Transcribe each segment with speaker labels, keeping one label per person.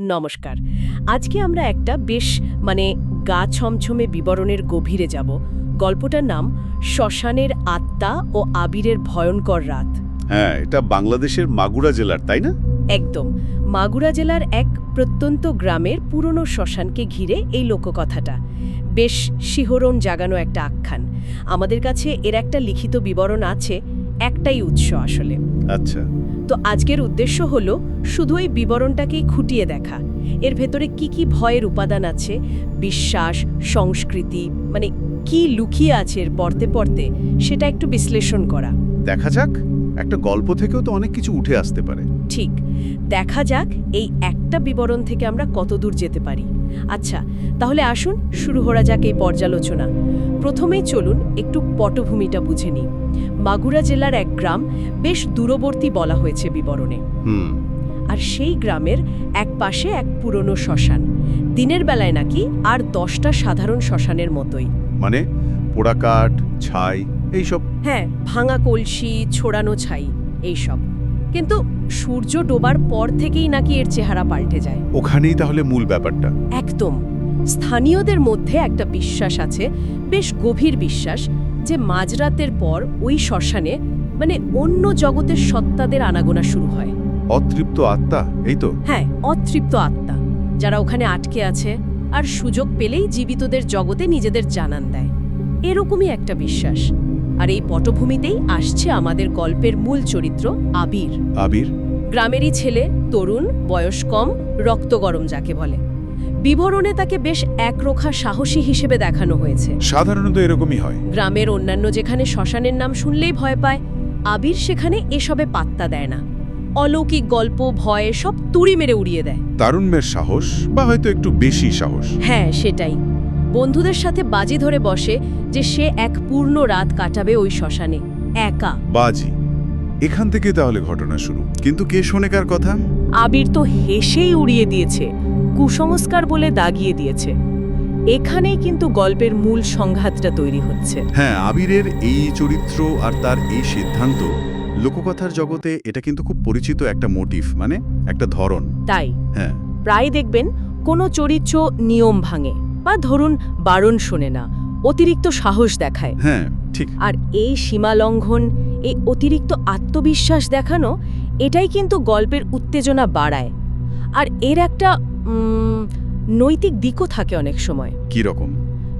Speaker 1: নমস্কার। আজকে আমরা একটা বেশ মানে গা ছমছমে বিবরণের গভীরে যাব। গল্পটার নাম শ্মশানের আত্মা ও আবিরের ভয়ঙ্কর রাত।
Speaker 2: হ্যাঁ এটা বাংলাদেশের মাগুরা জেলার তাই না?
Speaker 1: একদম। মাগুরা জেলার এক প্রত্যন্ত গ্রামের পুরনো শ্মশানকে ঘিরে এই লোককথাটা। বেশ শিহরণ জাগানো একটা আখ্যান। আমাদের কাছে এর একটা লিখিত বিবরণ আছে একটাই উৎস আসলে।
Speaker 2: আচ্ছা।
Speaker 1: তো আজকের উদ্দেশ্য হল শুধু এই বিবরণটাকেই খুঁটিয়ে দেখা। এর ভেতরে কি কি ভয়ের উপাদান আছে? বিশ্বাস সংস্কৃতি মানে কি লুকিয়ে আছে এর পড়তে পড়তে সেটা একটু বিশ্লেষণ করা।
Speaker 2: দেখা যাক একটা গল্প থেকেও তো অনেক কিছু উঠে আসতে পারে।
Speaker 1: ঠিক। দেখা যাক এই একটা বিবরণ থেকে আমরা কতদূর যেতে পারি। আচ্ছা তাহলে আসুন শুরু করা যাক এই পর্যালোচনা। প্রথমেই চলুন একটু পটভূমিটা বুঝে নিই। মাগুরা জেলার এক গ্রাম বেশ দূরবর্তী বলা হয়েছে বিবরণে। আর সেই গ্রামের এক পাশে এক পুরনো শ্মশান। দিনের বেলায় নাকি আর দশটা সাধারণ শ্মশানের মতোই।
Speaker 2: মানে পোড়া কাঠ ছাই এইসব?
Speaker 1: হ্যাঁ ভাঙা কলসি ছোড়ানো ছাই এইসব। কিন্তু সূর্য ডোবার পর থেকেই নাকি এর চেহারা পাল্টে যায়।
Speaker 2: ওখানেই তাহলে মূল ব্যাপারটা।
Speaker 1: একদম। স্থানীয়দের মধ্যে একটা বিশ্বাস আছে বেশ গভীর বিশ্বাস যে মাঝরাতের পর ওই শ্মশানে মানে অন্য জগতের সত্তাদের আনাগোনা শুরু হয়।
Speaker 2: অতৃপ্ত আত্মা এই তো?
Speaker 1: হ্যাঁ অতৃপ্ত আত্মা। যারা ওখানে আটকে আছে আর সুযোগ পেলেই জীবিতদের জগতে নিজেদের জানান দেয়। এরকমই একটা বিশ্বাস। আর এই পটভূমিতেই আসছে আমাদের গল্পের মূল চরিত্র আবির।
Speaker 2: আবির?
Speaker 1: গ্রামেরই ছেলে তরুণ বয়স কম রক্ত গরম যাকে বলে। বিবরণে তাকে বেশ একরোখা সাহসী হিসেবে দেখানো হয়েছে।
Speaker 2: সাধারণত এরকমই হয়।
Speaker 1: গ্রামের অন্যান্য যেখানে শ্মশানের নাম শুনলেই ভয় পায় আবির সেখানে এসবে পাত্তা দেয় না। অলৌকিক গল্প ভয়ে সব তুড়ি মেরে উড়িয়ে দেয়।
Speaker 2: তারুণ্যের সাহস বা হয়তো একটু বেশি সাহস।
Speaker 1: হ্যাঁ সেটাই। বন্ধুদের সাথে বাজি ধরে বসে যে সে এক পূর্ণ রাত কাটাবে ওই শ্মশানে একা।
Speaker 2: বাজি। এখান থেকে তাহলে ঘটনা শুরু। কিন্তু কে শোনেকার কথা?
Speaker 1: আবির তো হেসেই উড়িয়ে দিয়েছে। কুসংস্কার বলে দাগিয়ে দিয়েছে। এখানেই কিন্তু গল্পের মূল সংঘাতটা তৈরি হচ্ছে।
Speaker 2: হ্যাঁ আবিরের এই চরিত্র আর তার এই সিদ্ধান্ত লোককথার জগতে এটা কিন্তু খুব পরিচিত একটা মোটিভ মানে একটা ধরন।
Speaker 1: তাই?
Speaker 2: হ্যাঁ।
Speaker 1: প্রায় দেখবেন কোনো চরিত্র নিয়ম ভাঙে বা ধরুন বারণ শোনে না অতিরিক্ত সাহস দেখায়।
Speaker 2: হ্যাঁ ঠিক।
Speaker 1: আর এই সীমা লঙ্ঘন এই অতিরিক্ত আত্মবিশ্বাস দেখানো এটাই কিন্তু গল্পের উত্তেজনা বাড়ায়। আর এর একটা নৈতিক দিকও থাকে অনেক সময়।
Speaker 2: কি রকম?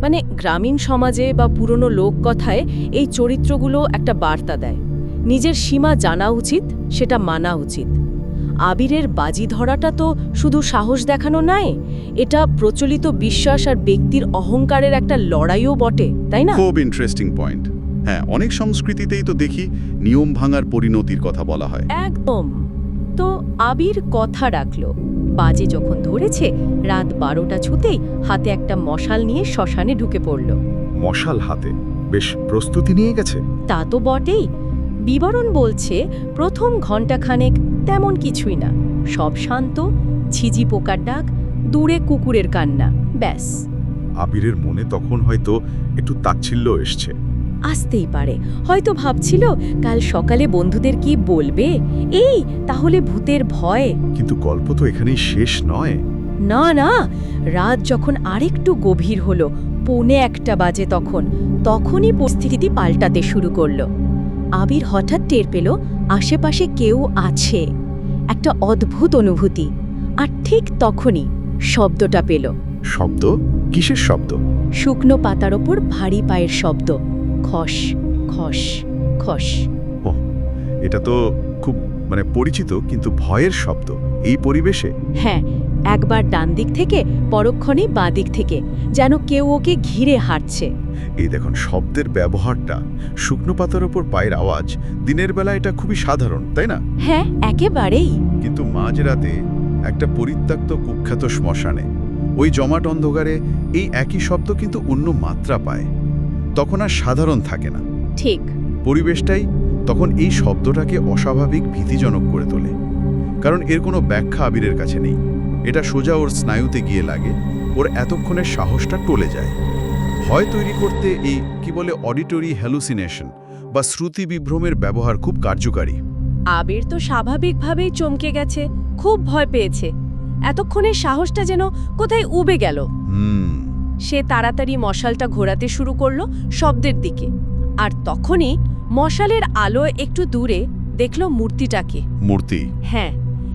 Speaker 1: মানে গ্রামীণ সমাজে বা পুরনো লোককথায় এই চরিত্রগুলো একটা বার্তা দেয়। নিজের সীমা জানা উচিত সেটা মানা উচিত। আবিরের বাজি ধরাটা তো শুধু সাহস দেখানো নয় এটা প্রচলিত বিশ্বাস আর ব্যক্তির অহংকারের একটা লড়াইও বটে তাই না?
Speaker 2: খুব ইন্টারেস্টিং পয়েন্ট হ্যাঁ অনেক সংস্কৃতিতেই তো দেখি নিয়ম ভাঙার পরিণতির কথা বলা হয়।
Speaker 1: একদম। তো আবির কথা রাখল। বাজে যখন ধরেছে রাত বারোটা ছুতেই হাতে একটা মশাল নিয়ে শ্মশানে ঢুকে পড়ল।
Speaker 2: মশাল হাতে? বেশ প্রস্তুতি নিয়ে গেছে?
Speaker 1: তা তো বটেই। বিবরণ বলছে প্রথম ঘণ্টাখানেক তেমন কিছুই না। সব শান্ত ঝিঝি পোকার ডাক দূরে কুকুরের কান্না ব্যাস।
Speaker 2: আবিরের মনে তখন হয়তো একটু তাচ্ছিল্য এসছে।
Speaker 1: আসতেই পারে। হয়তো ভাবছিল কাল সকালে বন্ধুদের কি বলবে? এই তাহলে ভূতের ভয়।
Speaker 2: কিন্তু গল্প তো এখানেই শেষ নয়।
Speaker 1: না না রাত যখন আরেকটু গভীর হলো পৌনে একটা বাজে তখন তখনই পরিস্থিতি পাল্টাতে শুরু করল। আবির হঠাৎ টের পেল আশেপাশে কেউ আছে। একটা অদ্ভুত অনুভূতি আর ঠিক তখনই শব্দটা পেল।
Speaker 2: শব্দ? কিসের শব্দ?
Speaker 1: শুকনো পাতার ওপর ভারী পায়ের শব্দ। খস খস খস।
Speaker 2: ও এটা তো খুব মানে পরিচিত কিন্তু ভয়ের শব্দ। এই পরিবেশে?
Speaker 1: হ্যাঁ একবার ডান দিক থেকে পরক্ষণে বাঁ দিক থেকে যেন কেউ ওকে ঘিরে হাঁটছে
Speaker 2: এই দেখুন শব্দের ব্যবহারটা। শুকনো পাতার ওপর পায়ের আওয়াজ দিনের বেলা এটা খুবই সাধারণ তাই না?
Speaker 1: হ্যাঁ একেবারেই।
Speaker 2: কিন্তু মাঝরাতে একটা পরিত্যক্ত কুখ্যাত শ্মশানে ওই জমাট অন্ধকারে এই একই শব্দ কিন্তু অন্য মাত্রা পায়। তখন আর সাধারণ থাকে না।
Speaker 1: ঠিক।
Speaker 2: পরিবেশটাই তখন এই শব্দটাকে অস্বাভাবিক ভীতিজনক করে তোলে। কারণ এর কোনো ব্যাখ্যা আবিরের কাছে নেই। এটা সোজা ওর স্নায়ুতে গিয়ে লাগে ওর এতক্ষণের সাহসটা টলে যায়। ভয় তৈরি করতে এই কি বলে অডিটরি হ্যালুসিনেশন বা শ্রুতি বিভ্রমের ব্যবহার খুব কার্যকারী।
Speaker 1: আবির তো স্বাভাবিকভাবেই চমকে গেছে খুব ভয় পেয়েছে। এতক্ষণের সাহসটা যেন কোথায় উবে গেল।
Speaker 2: হুম।
Speaker 1: সে তাড়াতাড়ি মশালটা ঘোরাতে শুরু করল শব্দের দিকে। আর তখনই মশালের আলো একটু দূরে দেখল মূর্তিটাকে।
Speaker 2: মূর্তি?
Speaker 1: হ্যাঁ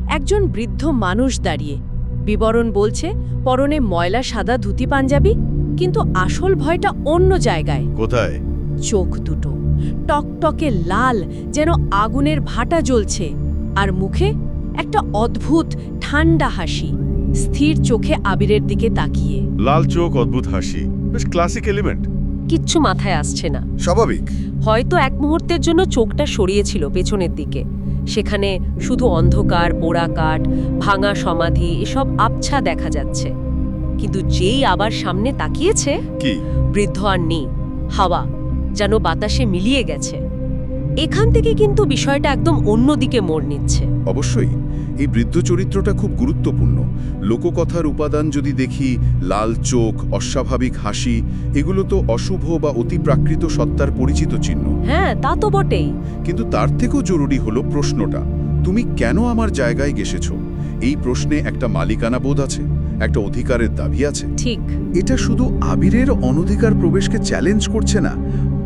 Speaker 1: একজন বৃদ্ধ মানুষ দাঁড়িয়ে। বিবরণ বলছে পরনে ময়লা সাদা ধুতি পাঞ্জাবি কিন্তু আসল ভয়টা অন্য জায়গায়।
Speaker 2: কোথায়?
Speaker 1: চোখ দুটো টকটকে লাল যেন আগুনের ভাটা জ্বলছে আর মুখে একটা অদ্ভুত ঠান্ডা হাসি। স্থির চোখে আবিরের দিকে তাকিয়ে।
Speaker 2: লাল চোখ অদ্ভুত হাসি। বেশ ক্লাসিক এলিমেন্ট
Speaker 1: কিচ্ছু মাথায় আসছে না।
Speaker 2: স্বাভাবিক।
Speaker 1: হয়তো এক মুহূর্তের জন্য চোখটা সরিয়েছিল পেছনের দিকে। সেখানে শুধু অন্ধকার পোড়া কাঠ ভাঙা সমাধি এসব আবছা দেখা যাচ্ছে। কিন্তু যেই আবার সামনে তাকিয়েছে
Speaker 2: কি?
Speaker 1: বৃদ্ধ আর নেই। হাওয়া যেন বাতাসে মিলিয়ে গেছে। এখান থেকে কিন্তু বিষয়টা একদম অন্যদিকে মোড় নিচ্ছে।
Speaker 2: অবশ্যই এই বৃদ্ধ চরিত্রটা খুব গুরুত্বপূর্ণ। লোককথার উপাদান যদি দেখি লাল চোখ অস্বাভাবিক হাসি এগুলো তো অশুভ বা অতিপ্রাকৃত সত্তার পরিচিত চিহ্ন।
Speaker 1: হ্যাঁ তা তো বটেই।
Speaker 2: কিন্তু তার থেকেও জরুরি হলো প্রশ্নটা তুমি কেন আমার জায়গায় গেসেছ? এই প্রশ্নে একটা মালিকানা বোধ আছে একটা অধিকারের দাবি আছে।
Speaker 1: ঠিক।
Speaker 2: এটা শুধু আবিরের অনধিকার প্রবেশকে চ্যালেঞ্জ করছে না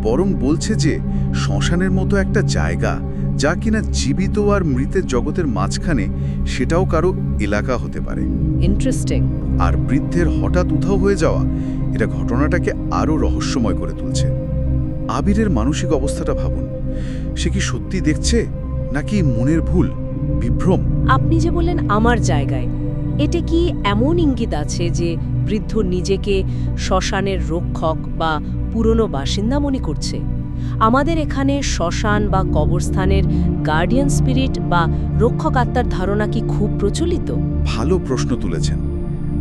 Speaker 2: বরং বলছে যে শ্মশানের মতো একটা জায়গা যা কিনা জীবিত আর মৃতের জগতের মাঝখানে সেটাও কারও এলাকা হতে পারে।
Speaker 1: ইন্টারেস্টিং
Speaker 2: আর বৃদ্ধের হঠাৎ উধাও হয়ে যাওয়া এটা ঘটনাটাকে আরও রহস্যময় করে তুলছে। আবিরের মানসিক অবস্থাটা ভাবুন। সে কি সত্যি দেখছে নাকি মনের ভুল বিভ্রম?
Speaker 1: আপনি যে বললেন আমার জায়গায় এতে কি এমন ইঙ্গিত আছে যে বৃদ্ধ নিজেকে শ্মশানের রক্ষক বা পুরনো বাসিন্দা মনে করছে। আমাদের এখানে শ্মশান বা কবরস্থানের গার্ডিয়ান স্পিরিট বা রক্ষক আত্মার ধারণা কি খুব প্রচলিত?
Speaker 2: ভালো প্রশ্ন তুলেছেন।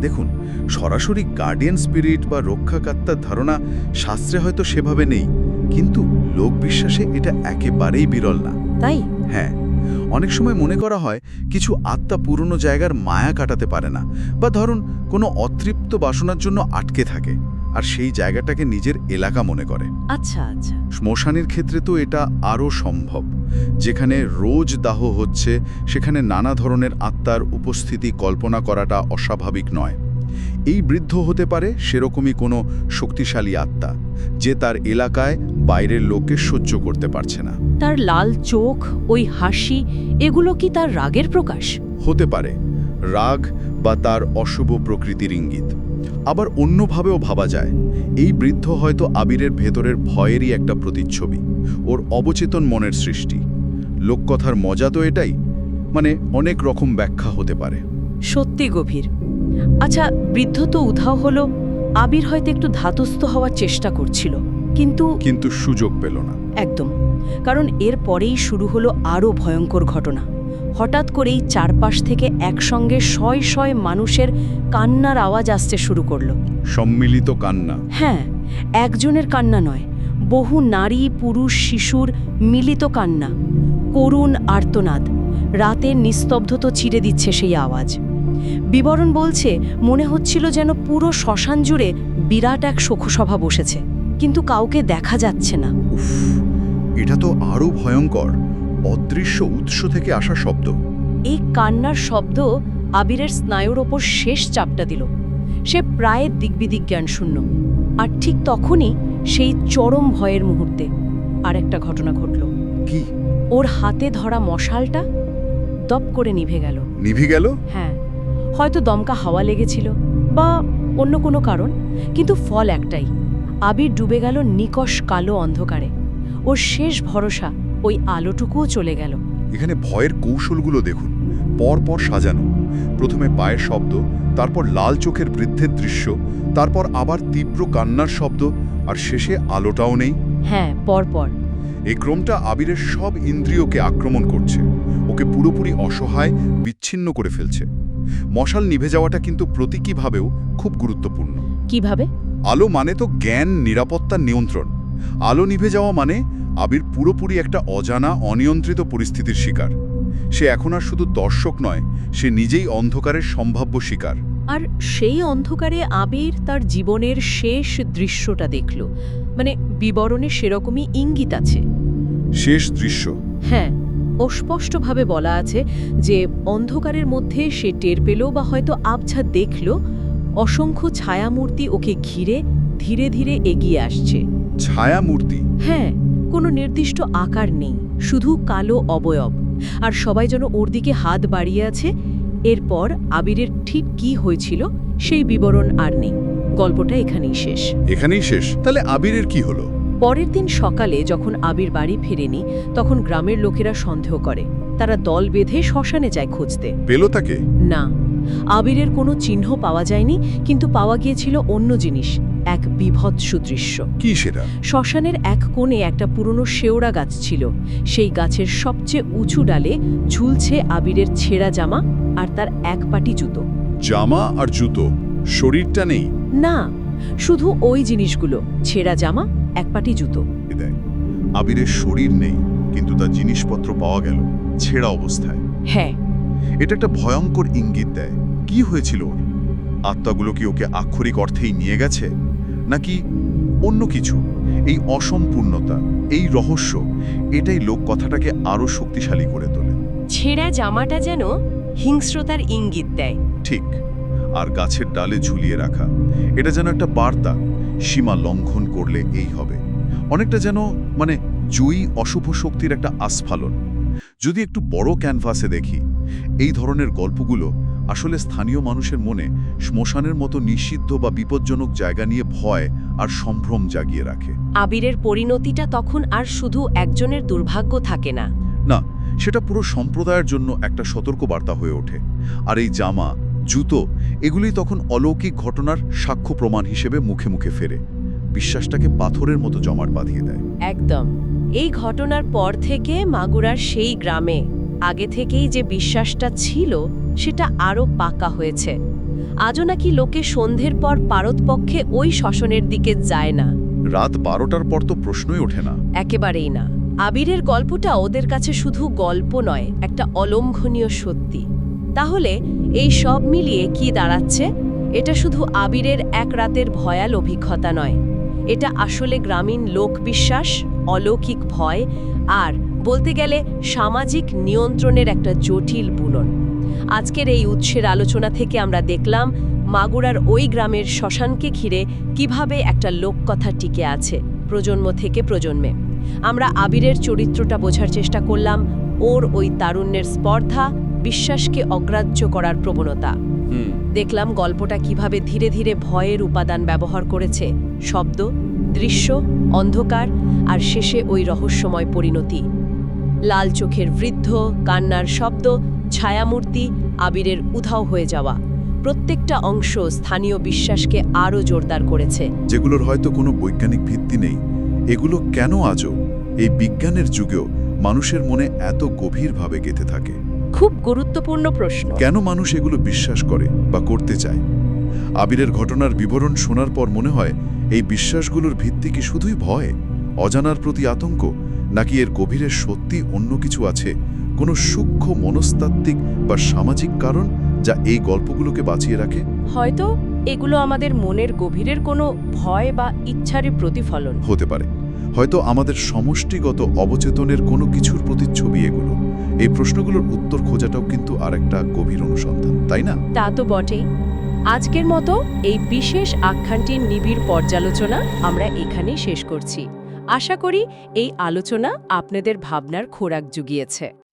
Speaker 2: দেখুন সরাসরি গার্ডিয়ান স্পিরিট বা রক্ষাকাত্মার ধারণা শাস্ত্রে হয়তো সেভাবে নেই কিন্তু লোক বিশ্বাসে এটা একেবারেই বিরল না।
Speaker 1: তাই?
Speaker 2: হ্যাঁ অনেক সময় মনে করা হয় কিছু আত্মা পুরনো জায়গার মায়া কাটাতে পারে না বা ধরুন কোনো অতৃপ্ত বাসনার জন্য আটকে থাকে। আর সেই জায়গাটাকে নিজের এলাকা মনে করে।
Speaker 1: আচ্ছা আচ্ছা।
Speaker 2: শ্মশানের ক্ষেত্রে তো এটা আরও সম্ভব। যেখানে রোজ দাহ হচ্ছে সেখানে নানা ধরনের আত্মার উপস্থিতি কল্পনা করাটা অস্বাভাবিক নয়। এই বৃদ্ধ হতে পারে সেরকমই কোনো শক্তিশালী আত্মা যে তার এলাকায় বাইরের লোককে সহ্য করতে পারছে না।
Speaker 1: তার লাল চোখ ওই হাসি এগুলো কি তার রাগের প্রকাশ?
Speaker 2: হতে পারে। রাগ বা তার অশুভ প্রকৃতির ইঙ্গিত। আবার অন্যভাবেও ভাবা যায়। এই বৃদ্ধ হয়তো আবিরের ভেতরের ভয়েরই একটা প্রতিচ্ছবি ওর অবচেতন মনের সৃষ্টি। লোককথার মজা তো এটাই মানে অনেক রকম ব্যাখ্যা হতে পারে।
Speaker 1: সত্যি গভীর। আচ্ছা বৃদ্ধ তো উধাও হলো আবির হয়তো একটু ধাতস্থ হওয়ার চেষ্টা করছিল কিন্তু
Speaker 2: কিন্তু সুযোগ পেল না।
Speaker 1: একদম কারণ এর পরেই শুরু হলো আরও ভয়ঙ্কর ঘটনা। হঠাৎ করেই চারপাশ থেকে একসঙ্গে শয় শয় মানুষের কান্নার আওয়াজ আসতে শুরু করল।
Speaker 2: সম্মিলিত কান্না।
Speaker 1: হ্যাঁ একজনের কান্না নয় বহু নারী পুরুষ শিশুর মিলিত কান্না। করুণ আর্তনাদ রাতের নিস্তব্ধতা চিরে দিচ্ছে সেই আওয়াজ। বিবরণ বলছে মনে হচ্ছিল যেন পুরো শ্মশান জুড়ে বিরাট এক শোকসভা বসেছে কিন্তু কাউকে দেখা যাচ্ছে না।
Speaker 2: এটা তো আরও ভয়ঙ্কর। অদৃশ্য উৎস থেকে আসা শব্দ।
Speaker 1: এই কান্নার শব্দ আবিরের স্নায়ুর ওপর শেষ চাপটা দিল। সে প্রায় দিগ্বিদিক জ্ঞান শূন্য আর ঠিক তখনই সেই চরম ভয়ের মুহূর্তে আরেকটা ঘটনা ঘটল।
Speaker 2: কি?
Speaker 1: ওর হাতে ধরা মশালটা দপ করে নিভে গেল।
Speaker 2: নিভে গেল?
Speaker 1: হ্যাঁ হয়তো দমকা হাওয়া লেগেছিল বা অন্য কোনো কারণ কিন্তু ফল একটাই। আবির ডুবে গেল নিকষ কালো অন্ধকারে। ওর শেষ ভরসা ওই আলোটুকুও চলে গেল।
Speaker 2: এখানে ভয়ের কৌশলগুলো দেখুন পর পর সাজানো। প্রথমে পায়ের শব্দ তারপর লাল চোখের বৃদ্ধের দৃশ্য তারপর আবার তীব্র কান্নার শব্দ আর শেষে আলোটাও নেই।
Speaker 1: হ্যাঁ পরপর।
Speaker 2: এই ক্রমটা আবিরের সব ইন্দ্রিয়কে আক্রমণ করছে। ওকে পুরোপুরি অসহায় বিচ্ছিন্ন করে ফেলছে। মশাল নিভে যাওয়াটা কিন্তু প্রতীকীভাবেও খুব গুরুত্বপূর্ণ।
Speaker 1: কীভাবে?
Speaker 2: আলো মানে তো জ্ঞান নিরাপত্তার নিয়ন্ত্রণ। আলো নিভে যাওয়া মানে আবির পুরোপুরি একটা অজানা অনিয়ন্ত্রিত পরিস্থিতির শিকার। সে এখন আর শুধু দর্শক নয় সে নিজেই অন্ধকারের সম্ভাব্য শিকার।
Speaker 1: আর সেই অন্ধকারে আবির তার জীবনের শেষ দৃশ্যটা দেখল। মানে বিবরণে সেরকমই ইঙ্গিত আছে।
Speaker 2: শেষ দৃশ্য।
Speaker 1: হ্যাঁ অস্পষ্টভাবে বলা আছে যে অন্ধকারের মধ্যে সে টের পেল বা হয়তো আবছা দেখল অসংখ্য ছায়ামূর্তি ওকে ঘিরে ধীরে ধীরে এগিয়ে আসছে।
Speaker 2: ছায়ামূর্তি?
Speaker 1: হ্যাঁ। কোনো নির্দিষ্ট আকার নেই শুধু কালো অবয়ব। আর সবাই যেন ওর দিকে হাত বাড়িয়ে আছে এরপর আবিরের ঠিক কি হয়েছিল সেই বিবরণ আর নেই। গল্পটা এখানেই শেষ।
Speaker 2: এখানেই শেষ? তাহলে আবিরের কি হলো?
Speaker 1: পরের দিন সকালে যখন আবির বাড়ি ফেরেনি তখন গ্রামের লোকেরা সন্দেহ করে। তারা দল বেঁধে শ্মশানে যায় খুঁজতে।
Speaker 2: পেল তাকে?
Speaker 1: না আবিরের কোনো চিহ্ন পাওয়া যায়নি কিন্তু পাওয়া গিয়েছিল অন্য জিনিস। এক বিভৎস দৃশ্য।
Speaker 2: কি সেটা?
Speaker 1: শ্মশানের এক কোণে একটা পুরনো শেওড়া গাছ ছিল। সেই গাছের সবচেয়ে উঁচু ডালে ঝুলছে আবিরের ছেঁড়া জামা আর তার এক পাটি জুতো।
Speaker 2: জামা আর জুতো? শরীরটা নেই?
Speaker 1: না শুধু ওই জিনিসগুলো ছেঁড়া জামা এক পাটি জুতো।
Speaker 2: আবিরের শরীর নেই কিন্তু তার জিনিসপত্র পাওয়া গেল ছেঁড়া অবস্থায়।
Speaker 1: হ্যাঁ।
Speaker 2: এটা একটা ভয়ঙ্কর ইঙ্গিত দেয়। কি হয়েছিল ওর? আত্মাগুলো কি ওকে আক্ষরিক অর্থেই নিয়ে গেছে? নাকি অন্য কিছু? এই অসম্পূর্ণতা এই রহস্য এটাই লোক কথাটাকে আরও শক্তিশালী করে তোলে।
Speaker 1: ছেঁড়া জামাটা যেন হিংস্রতার ইঙ্গিত দেয়।
Speaker 2: ঠিক আর গাছের ডালে ঝুলিয়ে রাখা এটা যেন একটা বার্তা সীমা লঙ্ঘন করলে এই হবে। অনেকটা যেন মানে জয়ী অশুভ শক্তির একটা আস্ফালন। যদি একটু বড় ক্যানভাসে দেখি এই ধরনের গল্পগুলো আসলে স্থানীয় মানুষের মনে শ্মশানের মতো নিষিদ্ধ বা বিপজ্জনক জায়গা নিয়ে ভয় আর সম্ভ্রম জাগিয়ে রাখে।
Speaker 1: আবিরের পরিণতিটা তখন আর শুধু একজনের দুর্ভাগ্য থাকে না।
Speaker 2: না সেটা পুরো সম্প্রদায়ের জন্য একটা সতর্কবার্তা হয়ে ওঠে। আর এই জামা জুতো এগুলি তখন অলৌকিক ঘটনার সাক্ষ্য প্রমাণ হিসেবে মুখে মুখে ফেরে। বিশ্বাসটাকে পাথরের মতো জমাট বাঁধিয়ে দেয়।
Speaker 1: একদম। এই ঘটনার পর থেকে মাগুরার সেই গ্রামে আগে থেকেই যে বিশ্বাসটা ছিল সেটা আরও পাকা হয়েছে। আজও নাকি লোকে সন্ধ্যের পর পারতপক্ষে ওই শ্মশনের দিকে যায় না।
Speaker 2: রাত বারোটার পর তো প্রশ্নই ওঠে না।
Speaker 1: একেবারেই না। আবিরের গল্পটা ওদের কাছে শুধু গল্প নয় একটা অলঙ্ঘনীয় সত্যি। তাহলে এই সব মিলিয়ে কি দাঁড়াচ্ছে? এটা শুধু আবিরের এক রাতের ভয়াল অভিজ্ঞতা নয়। এটা আসলে গ্রামীণ লোকবিশ্বাস অলৌকিক ভয় আর বলতে গেলে সামাজিক নিয়ন্ত্রণের একটা জটিল বুনন। আজকের এই উৎসের আলোচনা থেকে আমরা দেখলাম মাগুরার ওই গ্রামের শ্মশানকে ঘিরে কীভাবে একটা লোককথা টিকে আছে প্রজন্ম থেকে প্রজন্মে। আমরা আবিরের চরিত্রটা বোঝার চেষ্টা করলাম ওর ওই তারুণ্যের স্পর্ধা বিশ্বাসকে অগ্রাহ্য করার প্রবণতা। দেখলাম গল্পটা কীভাবে ধীরে ধীরে ভয়ের উপাদান ব্যবহার করেছে। শব্দ দৃশ্য অন্ধকার আর শেষে ওই রহস্যময় পরিণতি। লাল চোখের বৃদ্ধ কান্নার শব্দ ছায়ামূর্তি আবিরের উধাও হয়ে যাওয়া। প্রত্যেকটা অংশ স্থানীয় বিশ্বাসকে আরও জোরদার করেছে।
Speaker 2: যেগুলোর হয়তো কোনো বৈজ্ঞানিক ভিত্তি নেই এগুলো কেন আজও এই বিজ্ঞানের যুগেও মানুষের মনে এত গভীরভাবে গেঁথে থাকে?
Speaker 1: খুব গুরুত্বপূর্ণ প্রশ্ন।
Speaker 2: কেন মানুষ এগুলো বিশ্বাস করে বা করতে চায়? আবিরের ঘটনার বিবরণ শোনার পর মনে হয় এই বিশ্বাসগুলোর ভিত্তি কি শুধুই ভয়? অজানার প্রতি আতঙ্ক? নাকি এর গভীরে সত্যি অন্য কিছু আছে? কোনো সূক্ষ্ম মনস্তাত্ত্বিক বা সামাজিক কারণ যা এই গল্পগুলোকে বাঁচিয়ে রাখে?
Speaker 1: হয়তো এগুলো আমাদের মনের গভীরের কোনো ভয় বা ইচ্ছারই প্রতিফলন।
Speaker 2: হতে পারে। হয়তো আমাদের সমষ্টিগত অবচেতনের কোনো কিছুর প্রতিচ্ছবি এগুলো। এই প্রশ্নগুলোর উত্তর খোঁজাটাও কিন্তু আরেকটা গভীর অনুসন্ধান তাই না?
Speaker 1: তা তো বটেই। আজকের মতো এই বিশেষ আখ্যানটির নিবিড় পর্যালোচনা আমরা এখানেই শেষ করছি। আশা করি এই আলোচনা আপনাদের ভাবনার খোরাক জুগিয়েছে।